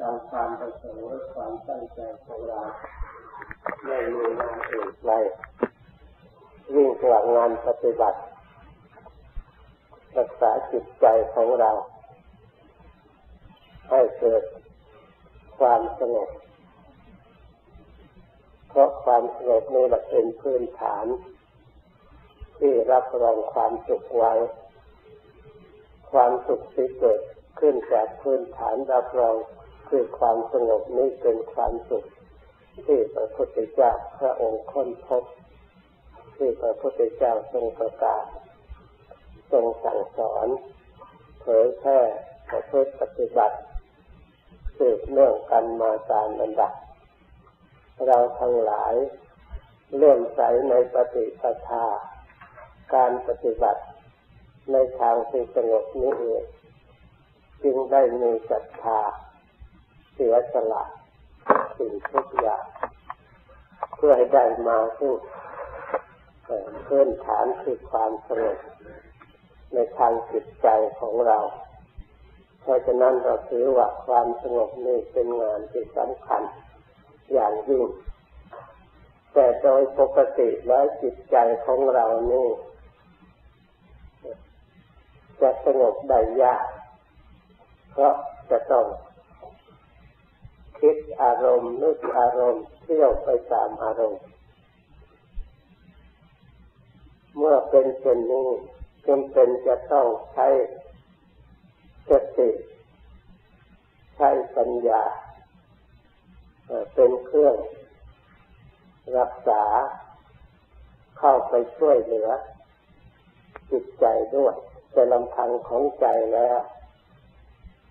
ตามความประสงค์และความตั้งใจของเราไม่มีงานอื่นใดวิ่งกว่างานปฏิบัติ รักษาจิตใจของเรา ให้เกิดความสงบเพราะความสงบนี้เป็นพื้นฐาน ที่รับรองความสุขไว้ ความสุขที่เกิดขึ้นจากพื้นฐานรับรอง คือความสงบนี้เป็นความสุขที่พระพุทธเจ้าพระองค์ค้นพบที่พระพุทธเจ้าทรงประกาศ ทรงสั่งสอน เผยแพร่ประพฤติปฏิบัติสืบเนื่องกันมาตามลำดับเราทั้งหลายเลื่อมใสในปฏิปทา การปฏิบัติในทางที่สงบนี้เองจึงได้มีศรัทธา เสียสละสิ่งทุกอย่างเพื่อให้ได้มาซึ่งเพื้นฐานคือความสงบในทางจิตใจของเรา เพราะฉะนั้นเราถือว่าความสงบนี้เป็นงานที่สำคัญอย่างยิ่ง แต่โดยปกติแล้วจิตใจของเรานี่จะสงบได้ยาก เพราะจะต้อง คิดอารมณ์นึกอารมณ์เที่ยวไปตามอารมณ์ เมื่อเป็นเช่นนี้จำเป็นจะต้องใช้สติใช้ปัญญาเป็นเครื่องรักษาเข้าไปช่วยเหลือ จิตใจด้วยแต่ลำพังของใจแล้ว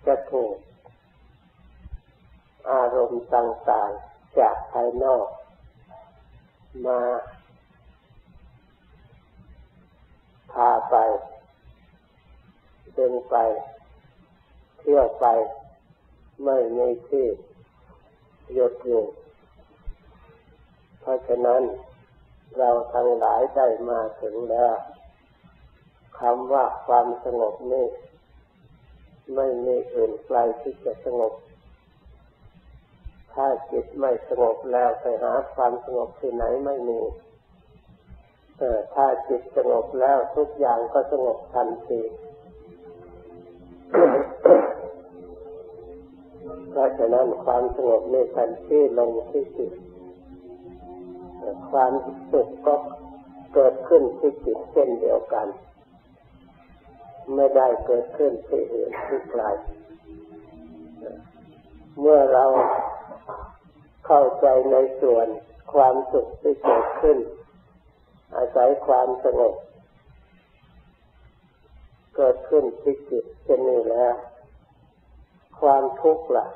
จะถูก อารมณ์ต่างๆจากภายนอก มาพาไปเดินไป เที่ยวไป ไม่มีที่หยุดอยู่ เพราะฉะนั้นเราทั้งหลายได้มาถึงแล้วคำว่าความสงบนี้ ไม่มีอื่นไกลที่จะสงบ ถ้าจิตไม่สงบแล้วไปหาความสงบที่ไหนไม่มีถ้าจิตสงบแล้วทุกอย่างก็สงบทันทีเพราะฉะนั้นความสงบในทันที่ลงที่จิตความสุขก็เกิดขึ้นที่จิตเช่นเดียวกัน ไม่ได้เกิดขึ้นที่อื่นที่ไกลเมื่อเรา เข้าใจในส่วนความสุขที่เกิดขึ้น อาศัยความสงบเกิดขึ้นที่จิตเช่นนี้แล้ว ความทุกข์ล่ะ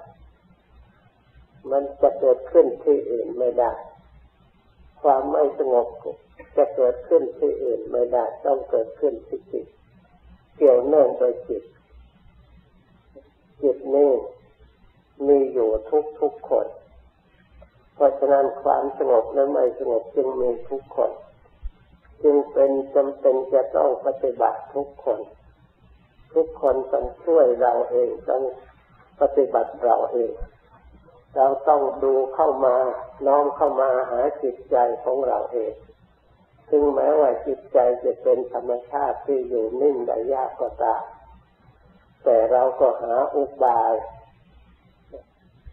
มันจะเกิดขึ้นที่อื่นไม่ได้ ความไม่สงบจะเกิดขึ้นที่อื่นไม่ได้ ต้องเกิดขึ้นที่จิต เกี่ยวเนื่องโดยจิต จิตนี้มีอยู่ทุกทุกคน เพราะฉะนั้นความสงบและไม่สงบจึงมีทุกคน จึงเป็นจำเป็นจะต้องปฏิบัติทุกคน ทุกคนต้องช่วยเราเองต้องปฏิบัติเราเอง เราต้องดูเข้ามาน้อมเข้ามาหาจิตใจของเราเองถึงแม้ว่าจิตใจจะเป็นธรรมชาติที่อยู่นิ่งได้ยากก็ตามแต่เราก็หาอุบาย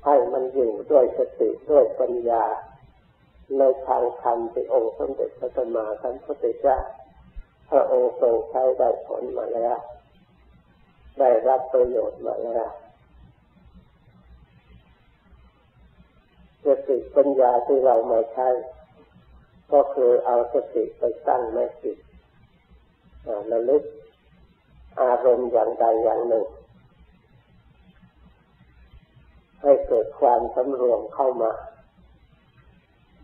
ให้มันอยู่ด้วยสติด้วยปัญญา ในทางธรรมที่องค์สมเด็จพระสัมมาสัมพุทธเจ้าพระองค์ทรงใช้ได้ผลมาแล้ว ได้รับประโยชน์มาแล้วสติปัญญาที่เรามาใช้ ก็คือเอาสติไปตั้งในจิตระลึกอารมณ์อย่างใดอย่างหนึ่ง ให้เกิดความสำรวมเข้ามา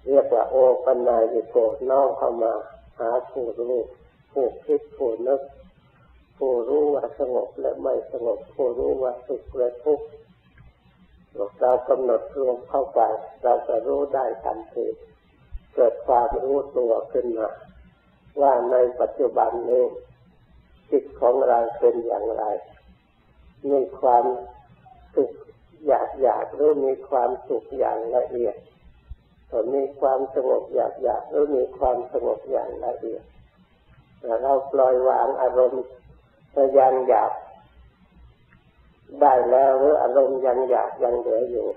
เรียกว่าโอปัญญาโกน้องเข้ามา หาผู้รู้ผู้คิดผู้นึกผู้รู้ว่าสงบและไม่สงบผู้รู้ว่าสุขและทุกข์เรากำหนดรวมเข้าไป เราจะรู้ได้ทันทีเกิดความรู้ตัวขึ้นมาว่าในปัจจุบันนี้จิตของเราเป็นอย่างไร มีความสุข อยากอยากหรือมีความสุขอย่างละเอียดก็มีความสงบอยากอยากหรือมีความสงบอย่างละเอียดแต่เราปล่อยวางอารมณ์ยังอยากได้แล้วหรืออารมณ์ยังอยากยังเหลืออยู่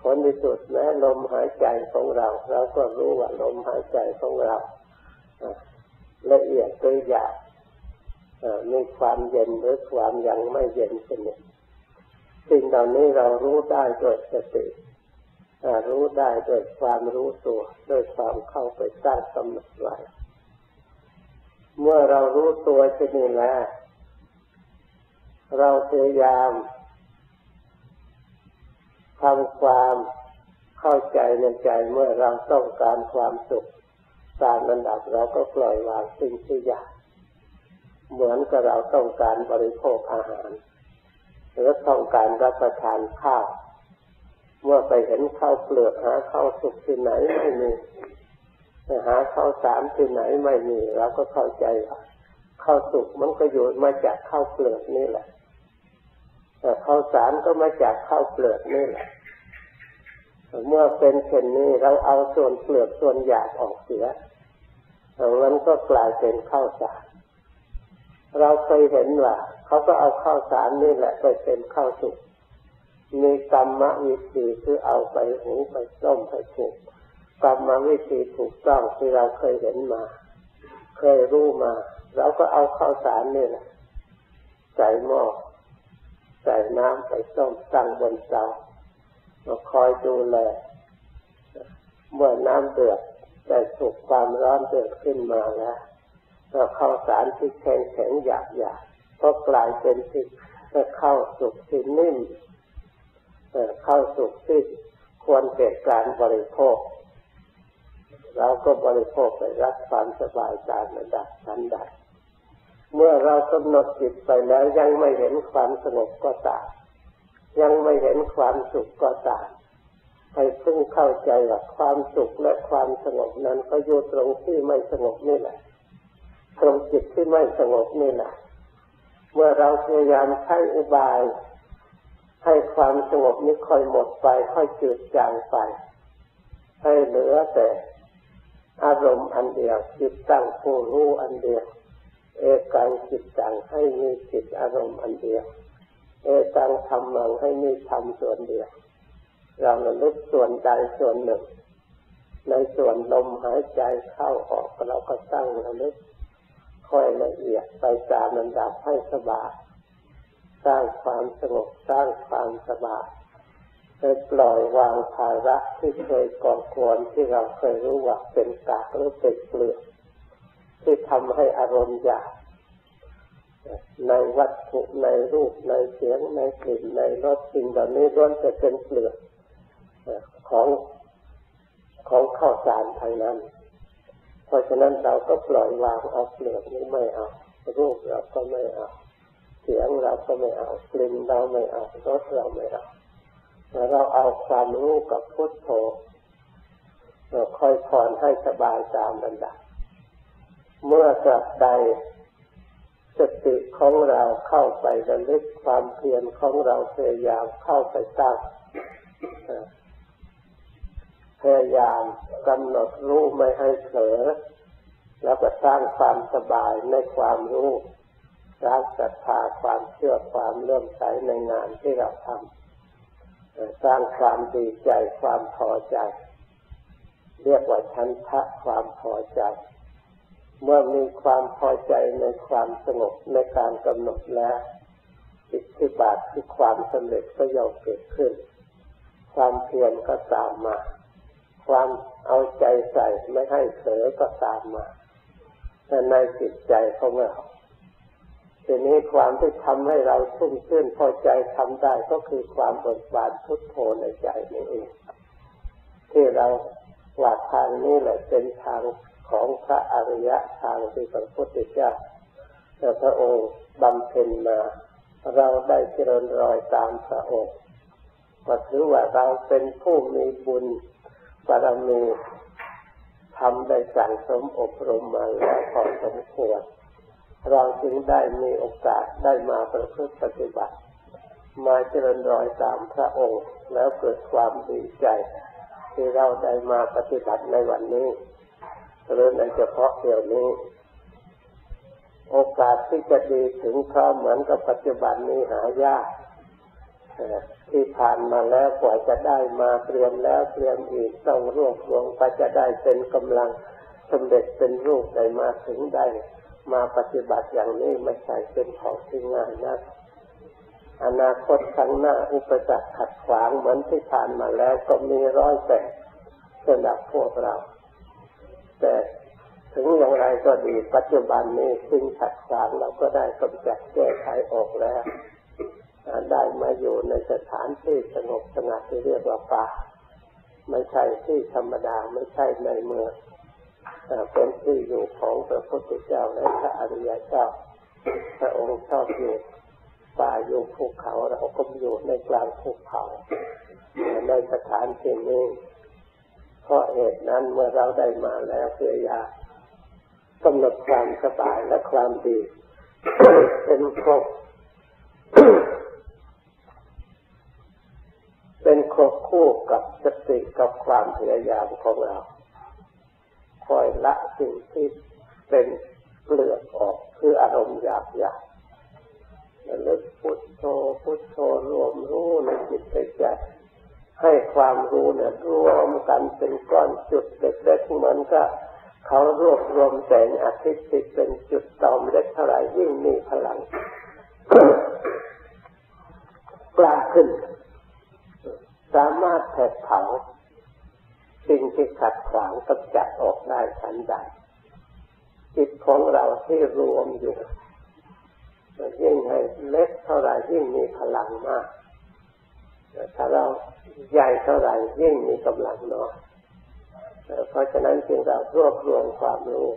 ผลที่สุดแม้ลมหายใจของเราเราก็รู้ว่าลมหายใจของเราละเอียดหรือยาบมีความเย็นหรือความยังไม่เย็นสนิท สิ่งเหล่านี้เรารู้ได้โดยสติรู้ได้โดยความรู้ตัวโดยความเข้าไปสร้างกำหนดไว้เมื่อเรารู้ตัวชนิดแล้วเราพยายามทำความเข้าใจในใจเมื่อเราต้องการความสุขตามระดับเราก็ปล่อยวางสิ่งที่อยากเหมือนกับเราต้องการบริโภคอาหาร หรือต้องการรับประทานข้าว เมื่อไปเห็นข้าวเปลือกหาข้าวสุกที่ไหนไม่มีหาข้าวสารที่ไหนไม่มีเราก็เข้าใจว่าข้าวสุกมันก็อยู่มาจากข้าวเปลือกนี่แหละแต่ข้าวสารก็มาจากข้าวเปลือกนี่แหละเมื่อเป็นเช่นนี้เราเอาส่วนเปลือกส่วนหยาบออกเสียมันก็กลายเป็นข้าวสาร เราเคยเห็นว่า เขาก็เอาข้าวสารนี่แหละ ไปเป็นข้าวสุกมีกรรมวิธีคือเอาไปหุงไปต้มไปถูกกรรมวิธีถูกต้องที่เราเคยเห็นมา เคยรู้มาเราก็เอาข้าวสารนี่แหละใส่หม้อใส่น้ำไปต้มตั้งบนเตาเราคอยดูแลเมื่อน้ำเดือดได้สุกความร้อนเดือดขึ้นมาแล้วเราข้าวสารที่แข็งแข็งหยาบหยาบ ก็กลายเป็นที่เข้าสุกที่นิ่มเข้าสุกที่ควรเกิดการบริโภค เราก็บริโภคไปรับความสบายตามระดับชั้นใดเมื่อเรากำหนดจิตไปแล้วยังไม่เห็นความสงบก็ตามยังไม่เห็นความสุขก็ตามให้พึ่งเข้าใจว่าความสุขและความสงบนั้นก็อยู่ตรงที่ไม่สงบนี่แหละตรงจิตที่ไม่สงบนี่แหละ เมื่อเราพยายามใช้อุบาย ให้ความสงบนี้ค่อยหมดไป ค่อยจืดจางไป ให้เหลือแต่อารมณ์อันเดียวจิตตั้งผู้รู้อันเดียว เอกังจิตตังให้มีจิตอารมณ์อันเดียว เอตังธรรมังให้มีธรรมส่วนเดียว เราระลึกส่วนใดส่วนหนึ่ง ในส่วนลมหายใจเข้าออกเราก็ตั้งระลึก ค่อยละเอียดไปตามลำดับให้สบายสร้างความสงบสร้างความสบายเคยปล่อยวางภาระที่เคยก่อควรที่เราเคยรู้ว่าเป็นกากหรือเป็นเปลือกที่ทำให้อารมณ์อยากในวัตถุในรูปในเสียงในกลิ่นในรสสิ่งเหล่านี้ล้วนจะเป็นเปลือกของของข้าวสารทางนั้น เพราะฉะนั้นเราก็ปล่อยวางเอาเปลือกนี้ไม่เอารูปเราก็ไม่เอาเสียงเราก็ไม่เอากลิ่นเราไม่เอารสเราไม่เอาเราเอาความรู้กับพุทโธเราคอยผ่อนให้สบายตามระดับเมื่อกลับใดสติของเราเข้าไประลึกความเพียรของเราพยายามเข้าไปตั้ง พยายามกำหนดรู้ไม่ให้เผลอ แล้วก็สร้างความสบายในความรู้สร้างศรัทธาความเชื่อความเลื่อมใสในงานที่เราทำสร้างความดีใจความพอใจ เรียกว่าชันทะความพอใจ เมื่อมีความพอใจในความสงบในการกำหนดแล้วอิทธิบาทคือความสำเร็จก็ย่อมเกิดขึ้น ความเพียรก็ตามมา ความเอาใจใส่ไม่ให้เผลอก็ตามมาแต่ในจิตใจของเราทีนี้ความที่ทำให้เราชุ่มชื่นพอใจทำได้ก็คือความเบิกบานทุกโทในใจนี่เองที่เราว่าทางนี้แหละเป็นทางของพระอริยะทางที่พระพุทธเจ้าแต่พระองค์บำเพ็ญมา เราได้เจริญรอยตามพระองค์ก็ถือว่าเราเป็นผู้มีบุญ บารมีทำได้สั่งสมอบรมมาแล้วพอสมควรเราจึงได้มีโอกาสได้มาประพฤติปฏิบัติ มาเจริญรอยตามพระองค์ แล้วเกิดความดีใจ ที่เราได้มาปฏิบัติในวันนี้หรือในเฉพาะเดี๋ยวนี้ โอกาสที่จะดีถึงพร้อมเหมือนกับปัจจุบันนี้หายาก ที่ผ่านมาแล้วกว่าจะได้มาเตรียมแล้วเตรียมอีกต้องรวบรวมไปจะได้เป็นกำลังสำเร็จเป็นรูปได้มาถึงได้ มาปฏิบัติอย่างนี้ไม่ใช่เป็นของที่ง่ายนะอนาคตข้างหน้าอุปสรรคขัดขวางเหมือนที่ผ่านมาแล้วก็มีร้อยแปดสำหรับพวกเรา แต่ถึงอย่างไรก็ดีปัจจุบันนี้สิ่งขัดขวางเราก็ได้กำจัดแก้ไขออกแล้ว ได้มาอยู่ในสถานที่สงบสงัดที่เรียกว่าป่า ไม่ใช่ที่ธรรมดาไม่ใช่ในเมืองเป็นที่อยู่ของพระพุทธเจ้าและพระอริยเจ้าพระองค์ชอบอยู่ป่าอยู่ภูเขาเราก็อยู่ในกลางภูเขาในสถานที่นี้เพราะเหตุนั้นเมื่อเราได้มาแล้วเพื่อยากำหนดความสบายและความดี เป็นครบ เป็นครบคู่กับสติกับความพยายามของเรา คอยละสิ่งที่เป็นเปลือกออกคืออารมณ์หยาบหยาบระลึกพุทโธพุทโธรวมรู้ในจิตใจให้ความรู้เนี่ยรวมกันเป็นก้อนจุดเล็กๆเหมือนกับเขารวบรวมแสงอาทิตย์ที่เป็นจุดตอมเล็กเท่าไรยิ่งมีพลังกล้าขึ้น สามารถแผดเผาสิ่งที่ขัดขวางกำจัดออกได้ทันใดจิตของเราที่รวมอยู่ยิ่งให้เล็กเท่าไรยิ่งมีพลังมากถ้าเราใหญ่เท่าไรยิ่งมีกำลังน้อยเพราะฉะนั้นจึงเรารวบรวมความรู้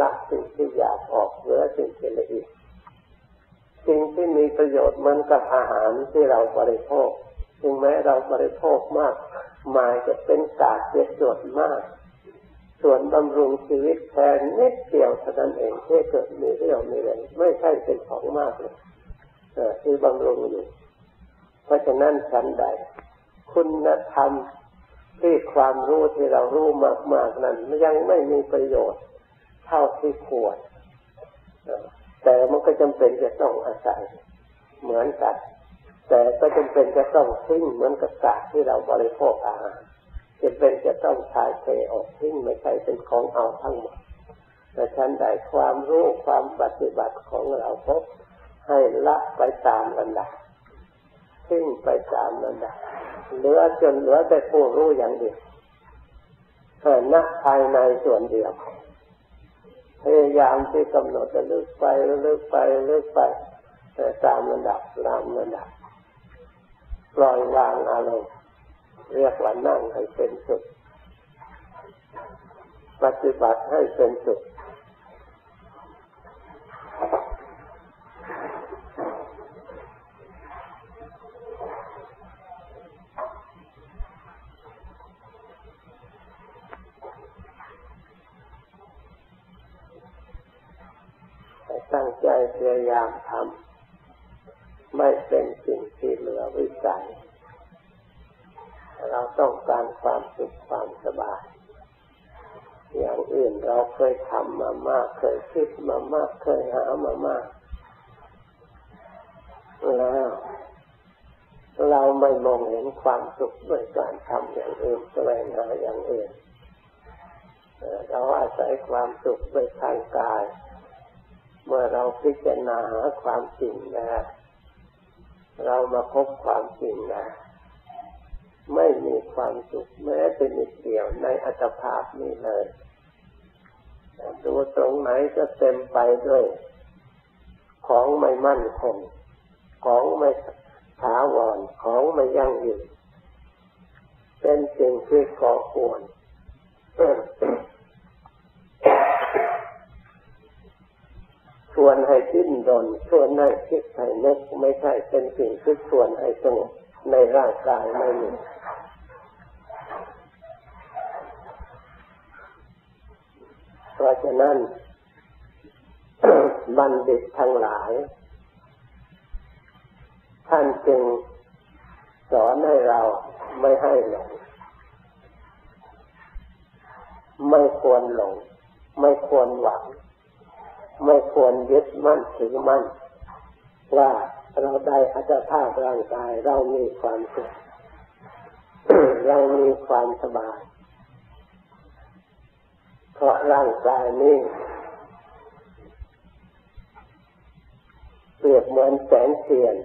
ละสิ่งที่อยากออกเหลือสิ่งที่ละเอียดสิ่งที่มีประโยชน์มันกับอาหารที่เราบริโภค ถึงแม้เราบริโภคมากมายจะเป็นกากเสียส่วนมาก ส่วนบำรุงชีวิตแทนนิดเดียวเท่านั้นเองที่เกิดมีเรี่ยวมีแรงไม่ใช่เป็นของมากเลยที่บำรุงอยู่ เพราะฉะนั้นชั้นใด คุณธรรมที่ความรู้ที่เรารู้มาก ๆ นั้นยังไม่มีประโยชน์ เท่าที่ควรแต่มันก็จำเป็นจะต้องอาศัย เหมือนกัน แต่ก็จำเป็นจะต้องทิ้งเหมือนกับกากที่เราบริโภคอาหารจำเป็นจะต้องทายเทออกทิ้งไม่ใช่เป็นของเอาทั้งหมดแต่ฉันใดความรู้ความปฏิบัติของเราพบให้ละไปตามลำดับทิ้งไปตามลำดับเหลือจนเหลือแต่ผู้รู้อย่างเดียวนักภายในส่วนเดียวพยายามที่กำหนดจะลึกไปลึกไปลึกไปแต่ตามระดับตามระดับ ปล่อยวางอารมณ์เรียกว่านั่งให้เป็นสุขปฏิบัติให้เป็นสุขตั้งใจพยายามทำ ไม่เป็นสิ่งที่เหลือวิสัย เราต้องการความสุขความสบาย อย่างอื่นเราเคยทำมามาก เคยคิดมามาก เคยหามามาก แล้ว เราไม่มองเห็นความสุขด้วยการทำอย่างอื่นแสวงหาอย่างอื่น เราอาศัยความสุขด้วยทางกาย เมื่อเราพิจารณาหาความจริงนะ เรามาพบความจริงนะ ไม่มีความสุขแม้เป็นนิดเดียวในอัตภาพนี้เลยดูตรงไหนก็เต็มไปด้วย ของไม่มั่นคงของไม่ถาวรของไม่ยั่งยืนเป็นสิ่งที่ก่อควร ชวนให้ดิ้นรนชวนให้คิดให้นึกไม่ใช่เป็นสิ่งที่ชวนให้สงบในร่างกายไม่มีเพราะฉะนั้นบัณฑิตทั้งหลาย ท่านจึงสอนให้เราไม่ให้หลงไม่ควรหลง ไม่ควรหวัง ไม่ควรยึดมั่นถือมั่นว่าเราได้อัตภาพร่างกายเรามีความสุขเรามีความสบาย เพราะร่างกายนี้เปรียบเหมือนแสงเทียน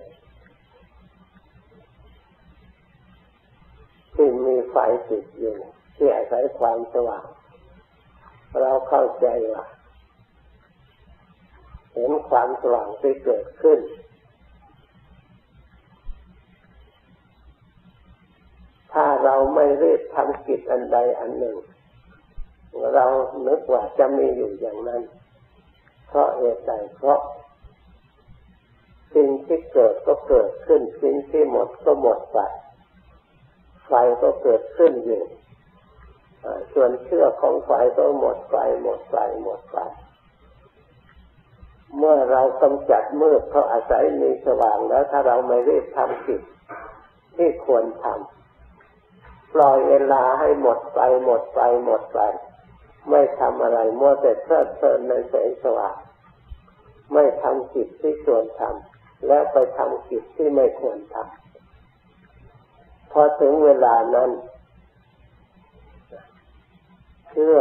ที่มีไฟติดอยู่ที่อาศัยความสว่าง เราเข้าใจว่า เห็นความสว่างที่เกิดขึ้น ถ้าเราไม่รีบทำกิจอันใดอันหนึ่ง เรานึกว่าจะมีอยู่อย่างนั้น เพราะเหตุใดเพราะสิ่งที่เกิดก็เกิดขึ้น สิ่งที่หมดก็หมดไปไฟก็เกิดขึ้นอยู่ส่วนเชื่อของไฟก็หมดไฟหมดไฟหมดไฟ เมื่อเรากำจัดมืดเพราะอาศัยมีสว่างแล้วถ้าเราไม่รีบทำกิจที่ควรทำปล่อยเวลาให้หมดไฟหมดไฟหมดไฟไม่ทำอะไรมัวแต่เพลิดเพลินในแสงสว่างไม่ทำกิจที่ควรทำและไปทำกิจที่ไม่ควรทำพอถึงเวลานั้นเชื่อ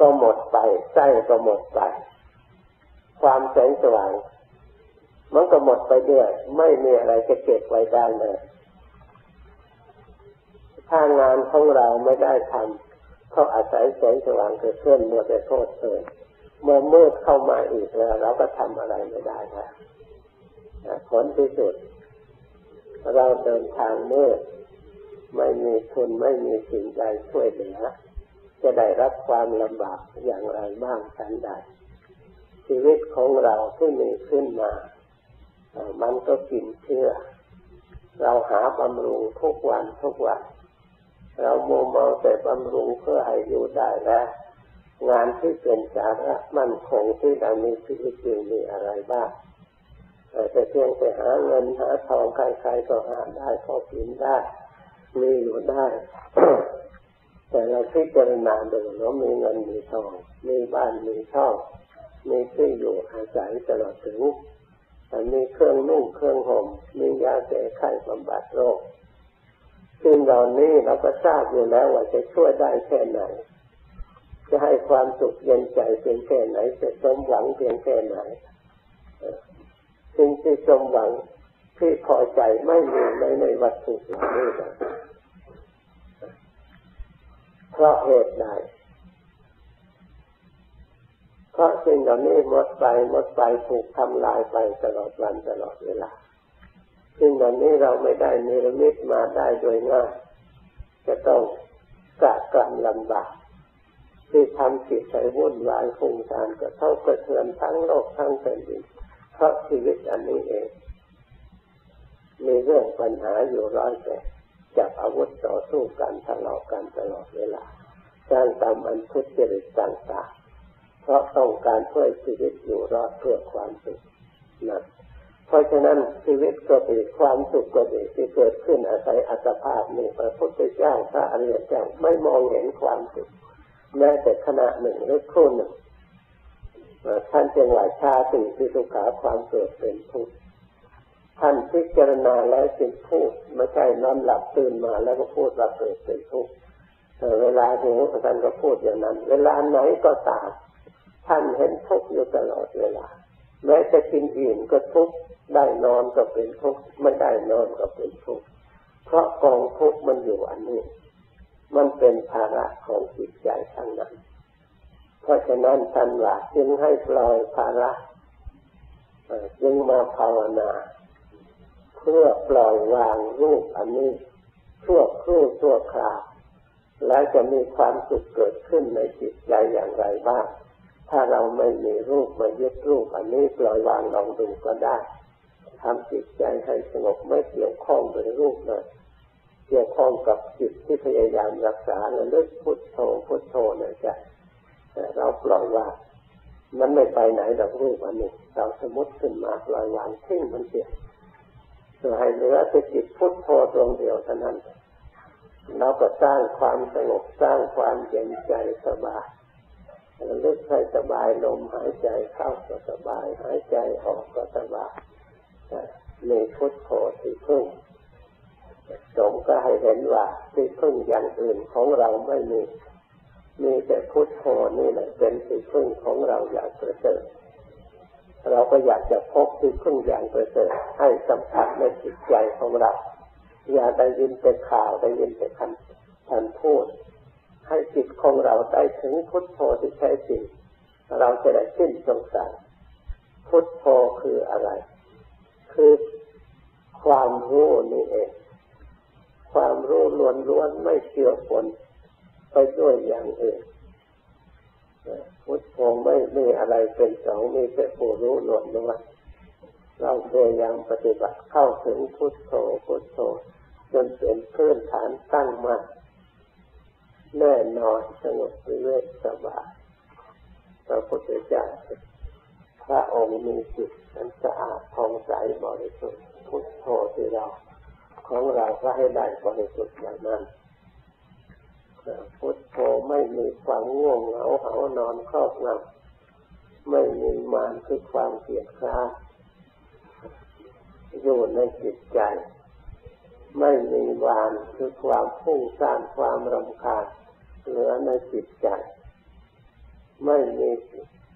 ก็หมดไปไส้ก็หมดไป ความแสงสว่าง มันก็หมดไปด้วยไม่มีอะไรจะเก็บไว้ได้เลยถ้างานของเราไม่ได้ทำเขาอาศัยแสงสว่างเกิดขึ้นเมื่อแต่โทษเลยเมื่อมืดเข้ามาอีกแล้ว เราก็ทำอะไรไม่ได้แล้วผลที่สุด เราเดินทางเมื่อไม่มีทุนไม่มีสิ่งใดช่วยเหลือจะได้รับความลำบากอย่างไรบ้างกันใด ชีวิตของเราที่มีขึ้นมา มันก็กินเชื่อ เราหาบำรุงทุกวันทุกวัน เราโมมองแต่บำรุงเพื่อให้อยู่ได้แล้วงานที่เป็นสาระมั่นคงที่เรามีชีวิตจริงมีอะไรบ้างแต่เพียงแต่หาเงินหาทองใครๆก็หาได้พอกินได้ มีอยู่ได้ แต่เราพิจารณาดูเรามีเงินมีทอง มีบ้านมีช่อง มีที่อยู่อาศัยตลอดถึงมีเครื่องนุ่งเครื่องห่มมียาแก้ไขบำบัดโรคซึ่งเหล่านี้เราก็ทราบอยู่แล้วว่าจะช่วยได้แค่ไหน จะให้ความสุขเย็นใจเพียงแค่ไหน จะสมหวังเพียงแค่ไหนสิ่งที่สมหวังที่พอใจไม่มีในในวัตถุเหล่านี้เพราะเหตุใด เพราะสิ่งเหล่านี้หมดไปหมดไปถูกทำลายไปตลอดวันตลอดเวลาสิ่งเหล่านี้เราไม่ได้นิรมิตมาได้โดยง่ายจะต้องกะกรรมลำบากที่ทำจิตใจวุ่นวายฟุ้งซ่านก็เท่ากระเทือนทั้งโลกทั้งแผ่นดินเพราะชีวิตอันนี้เอง มีเรื่องปัญหาอยู่ร้อยแต่จากอาวุธต่อสู้กันทะเลาะกันตลอดเวลาสร้างตามอันทุจริตต่างๆ เพราะต้องการเพื่อชีวิตอยู่รอดเพื่อความสุขนะเพราะฉะนั้นชีวิตก็ดีความสุขก็ดีที่เกิดขึ้นอาศัยอัตภาพนี้พระพุทธเจ้าพระอริยเจ้าไม่มองเห็นความสุขแม้แต่ขณะหนึ่งหรือครู่หนึ่งท่านจึงว่าชาติทิสุขาความเกิดเป็นทุกข์ท่านพิจารณาแล้วจึงพูดไม่ใช่นอนหลับตื่นมาแล้วก็พูดว่าเกิดเป็นทุกข์เวลาถึงท่านก็พูดอย่างนั้น เวลาไหนก็ตาม ท่านเห็นทุกข์อยู่ตลอดเวลาแม้จะกินอิ่มก็ทุกข์ได้นอนก็เป็นทุกข์ไม่ได้นอนก็เป็นทุกข์เพราะกองทุกข์มันอยู่อันนี้ มันเป็นภาระของจิตใจทั้งนั้น เพราะฉะนั้นท่านว่าจึงให้ปล่อยภาระจึงมาภาวนา เพื่อปล่อยวางรูปอันนี้ชั่วครู่ชั่วคราวแล้วจะมีความสุขเกิดขึ้นในจิตใจอย่างไรบ้าง ถ้าเราไม่มีรูปม่ยึดรูปอันนี้ปล่อยวางลองดูก็ได้ทำจิตใจให้สงบไม่เกี่ยวข้องกับรูปเลยเกี่ยวข้องกับจิตที่พยายามรักษาและลึกพุทโธพุทโธนใจเราปล่อยวางมันไม่ไปไหนดอกรูปอันนี้เราสมมติขึ้นมาปล่อยวางทิ้งมันเสียเพื่อให้เหลือแต่จิตพุทโธดวงเดียวเท่านั้นเราก็สร้างความสงบสร้างความเย็นใจสบาย ลึกให้สบายลมหายใจเข้าก็สบาย หายใจออกก็สบายมีพุทโธที่พึ่งสงก็ให้เห็นว่าที่พึ่งอย่างอื่นของเราไม่มี มีแต่พุทโธนี่แหละเป็นที่พึ่งของเราอย่างประเสริฐเราก็อยากจะพบที่พึ่งอย่างประเสริฐให้สัมผัสในจิตใจของเรา อย่าได้ยินแต่ข่าวได้ยินแต่คำท่านพูด ให้จิตของเราได้ถึงพุทโธที่แท้จริง เราจะได้สิ้นสงสัยพุทโธคืออะไร คือความรู้นี่เอง ความรู้ล้วนๆไม่เกี่ยวปนไปด้วยอย่างอื่นพุทโธไม่มีอะไรเป็นสองมีแต่ผู้รู้ล้วนๆเราพยายามปฏิบัติเข้าถึงพุทโธพุทโธจนเป็นพื้นฐานตั้งมั่น แน่นอนสงบเรื่อยสบายพระพุทธเจ้าพระองค์มีจิตอันสะอาดทองใสบริสุทธิ์พุทโธที่เรา ของเราก็ให้ได้บริสุทธิ์อย่างนั้นพุทโธไม่มีความง่วงเหงาเหานอนครอบงำไม่มีมานคือความเกลียดคร้าอยู่ในจิตใจ ไม่มีวานคือความพุ่งสร้างความรำคาญเหลือในจิตใจ ไม่มี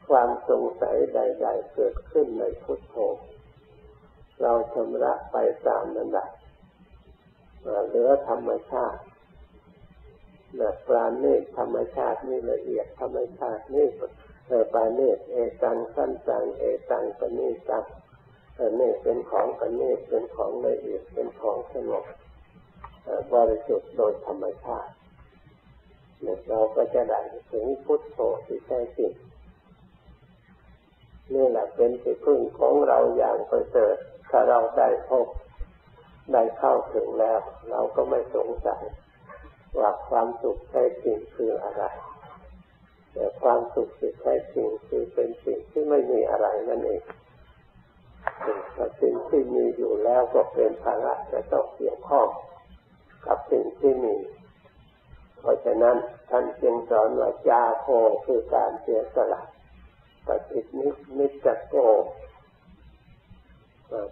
ความสงสัยใด ๆ เกิดขึ้นในพุทโธเราชำระไปตามนั้นได้เหลือธรรมชาติแบบปราณีตธรรมชาตินี่ละเอียดธรรมชาตินี่ปราณีตเอตังสั้นตังเอตังปณีตัง นี่เป็นของปณีตเป็นของละเอียดเป็นของสงบบริสุทธิ์โดยธรรมชาติเราก็จะได้ถึงพุทโธที่แท้จริงนี่แหละเป็นที่พึ่งของเราอย่างประเสริฐถ้าเราได้พบได้เข้าถึงแล้ว เราก็ไม่สงสัยว่าความสุขแท้จริงคืออะไร แต่ความสุขที่แท้จริงคือเป็นสิ่งที่ไม่มีอะไรนั่นเอง แต่สิ่งที่มีอยู่แล้วก็เป็นภาระจะต้องเกี่ยวข้องกับสิ่งที่มี เพราะฉะนั้นท่านจึงสอนว่าจาโคคือการเสียสละปฏินิมิจโก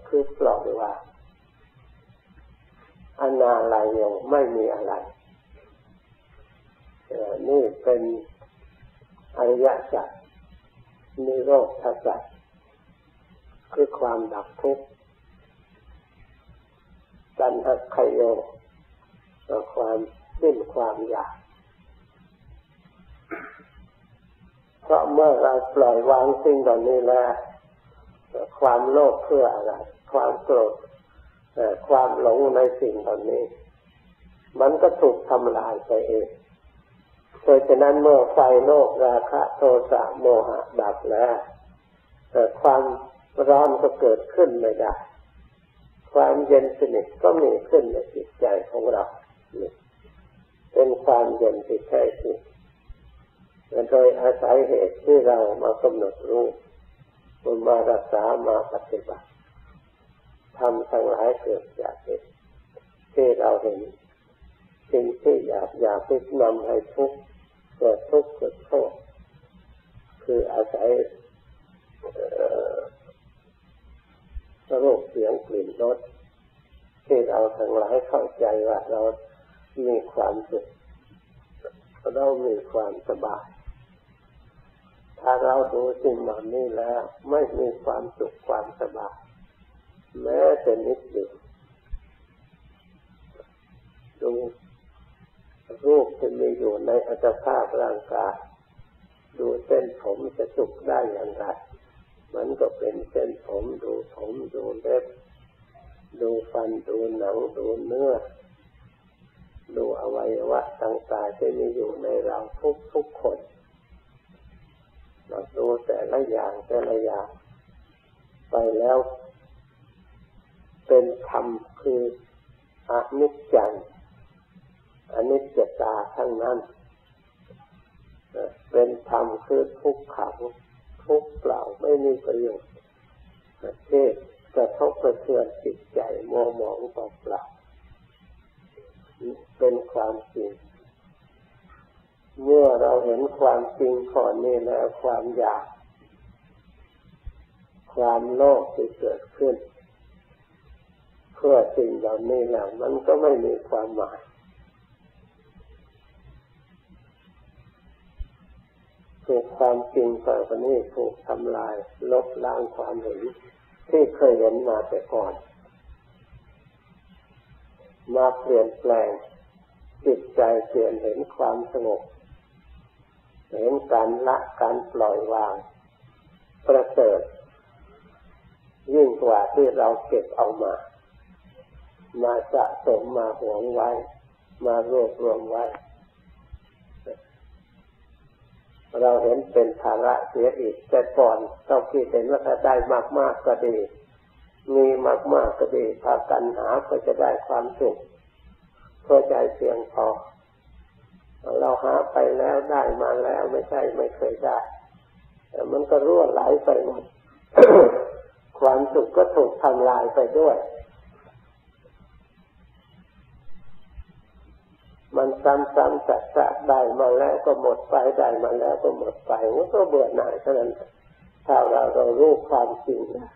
คือปล่อยวางอนาลายโยไม่มีอะไรนี่เป็นอริยสัจนิโรธสัจ คือความดับทุกข์ตัณหขยโยความสิ้นความอยาก เพราะเมื่อเราปล่อยวางสิ่งเหล่านี้แล้ว ความโลภเพื่ออะไร ความโกรธความหลงในสิ่งเหล่านี้ มันก็ถูกทำลายไปเองโดยฉะนั้นเมื่อไฟโลกราคะโทสะโมหะดับแล้วแต่ความ ร้อนก็เกิดขึ้นไม่ได้ ความเย็นสนิทก็มีขึ้นในจิตใจของเราเป็นความเย็นที่แท้จริงโดยอาศัยเหตุที่เรามากำหนดรู้มารักษามาปฏิบัติทำทั้งหลายเกิดจากเหตุที่เราเห็นสิ่งที่อยากอยากที่นำให้ทุกข์เกิดทุกข์เกิดโทษคืออาศัย รูปเสียงกลิ่นรสที่เราทั้งหลายเข้าใจว่าเรามีความสุขเรามีความสบาย ถ้าเราดูสิ่งเหล่านี้แล้วไม่มีความสุขความสบายแม้แต่นิดเดียวดูรูปที่มีอยู่ในอัตภาพร่างกายดูเส้นผมจะสุกได้อย่างไร มันก็เป็นเส้นผมดูผมดูเล็บดูฟันดูหนังดูเนื้อ ดูอวัยวะต่างๆที่มีอยู่ในเราทุกทุกคนเราดูแต่ละอย่างแต่ละอย่าง ไปแล้ว เป็นธรรมคืออนิจจังอนิจจตาทั้งนั้น เป็นธรรมคือทุกขัง ทุกข์เปล่าไม่มีประโยชน์ที่กระทบกระเทือนจิตใจมัวหมองเปล่าเป็นความจริง เมื่อเราเห็นความจริงข้อนี้แล้วความอยาก ความโลภที่เกิดขึ้น เพื่อสิ่งเหล่านี้แล้วมันก็ไม่มีความหมาย ถูกความจริงต่อไปนี้ถูกทำลายลบล้างความเห็นที่เคยเห็นมาแต่ก่อน มาเปลี่ยนแปลงจิตใจเปลี่ยนเห็นความสงบเห็นการละการปล่อยวาง ประเสริฐยิ่งกว่าที่เราเก็บเอามา มาสะสมมาหวงไว้ มารวบรวมไว้ เราเห็นเป็นภาระเสียอีก แต่ก่อนเราคิดเห็นว่าถ้าได้มากๆก็ดี มีมากๆก็ดีพากันหาก็จะได้ความสุขพอใจเพียงพอ เราหาไปแล้วได้มาแล้วไม่ใช่ไม่เคยได้ แต่มันก็รั่วไหลไปหมดความสุขก็ถูกทำลายไปด้วย มันซ้ำๆจัดๆได้มาแล้วก็หมดไปได้มาแล้วก็หมดไปมันก็เบื่อหน่ายเท่านั้นถ้าเราเรารู้ความจริงนะ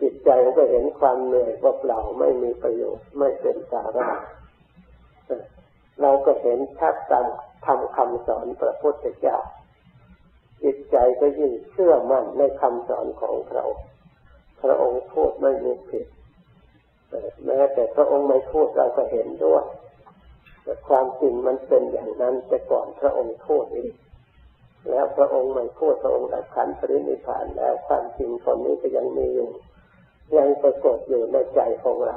จิตใจก็เห็นความเหนื่อยเปล่าไม่มีประโยชน์ไม่เป็นสาระเราก็เห็นชัดตามทำคำสอนพระพุทธเจ้าจิตใจก็ยิ่งเชื่อมั่นในคำสอนของพระองค์พระองค์พูดไม่มีผิดแม้แต่พระองค์ไม่พูดเราก็เห็นด้วย แต่ความจริงมันเป็นอย่างนั้น แต่ก่อนพระองค์พูดเองแล้วพระองค์ไม่พูดพระองค์ดับขันปรินิพานแล้วความจริงคนนี้ก็ยังมีอยู่ยังปรากฏอยู่ในใจของเรา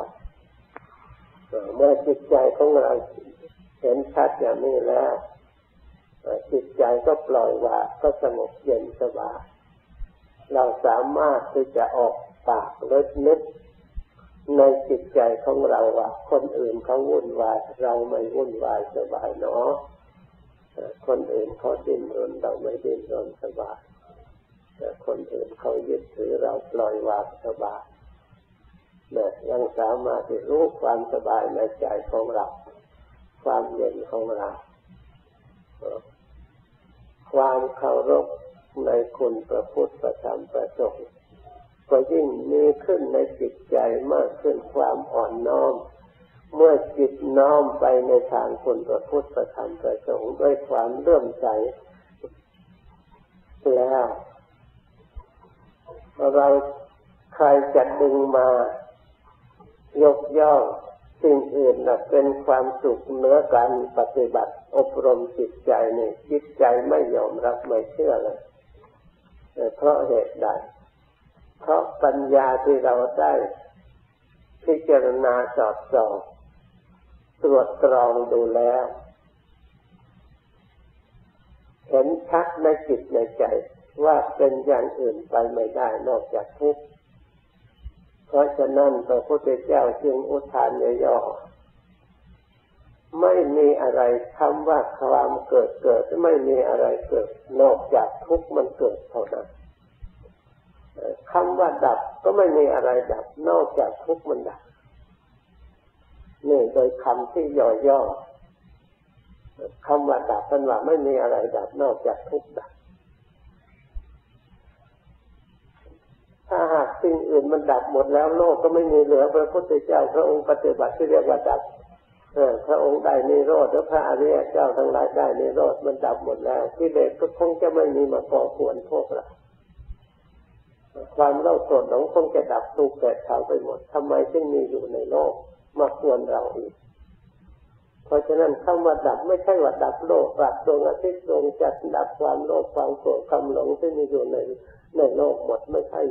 เมื่อจิตใจของเราเห็นชัดอย่างนี้แล้วจิตใจก็ปล่อยวางก็สงบเย็นสบายเราสามารถที่จะออกปากเลิศนึก ในจิตใจของเราว่า คนอื่นเขาวุ่นวายเราไม่วุ่นวายสบายเนาะคนอื่นเขาดิ้นรนเราไม่ดิ้นรนสบายคนอื่นเขายึดถือเราปล่อยวางสบายนี่ยังสามารถที่รู้ความสบายในใจของเรา ความเย็นของเรา ความเคารพในคุณพระพุทธประธรรมประสงค์ก็ยิ่งมีขึ้นในจิตใจมาก ขึ้นความอ่อนน้อม เมื่อจิตน้อมไปในทางคุณพระพุทธธรรมประสงค์ด้วยความเลื่มใสแล้วเราใครจะดึงมายกย่องสิ่งอื่นนะเป็นความสุขเหนือการปฏิบัติอบรมจิตใจนี่จิตใจไม่ยอมรับไม่เชื่อเลยเพราะเหตุใดเพราะปัญญาที่เราได้ พิจารณาสอบสอบตรวจตรองดูแล้ว เห็นชัดในจิตในใจว่าเป็นอย่างอื่นไปไม่ได้นอกจากทุกข์เพราะฉะนั้นพระพุทธเจ้าจึงอุทานย่อไม่มีอะไรคำว่าความเกิดเกิด ไม่มีอะไรเกิด นอกจากทุกข์มันเกิดเท่านั้น คำว่าดับก็ไม่มีอะไรดับ นอกจากทุกข์มันดับนี่โดยคำที่ย่อยๆคำว่าดับเป็นว่าไม่มีอะไรดับ นอกจากทุกข์ดับ ถ้าหากสิ่งอื่นมันดับหมดแล้วโลกก็ไม่มีเหลือพระพุทธเจ้าพระองค์ปฏิบัติที่เรียกว่าดับพระองค์ได้นิโรธแล้วพระอริยเจ้าทั้งหลายได้นิโรธมันดับหมดแล้วที่เด็กก็คงจะไม่มีมาก่อขวนพวกเรา ความเล่าโกรธหลงคงจะดับทุกข์แก่เขาไปหมดทำไมจึงมีอยู่ในโลกมาควรเราอีก เพราะฉะนั้นคำว่าดับไม่ใช่ว่าดับโลกดับดวงอาทิตย์ดวงจันทร์ดับความโลภความโกรธความหลงที่มีอยู่ในในโลกหมดไม่ใช่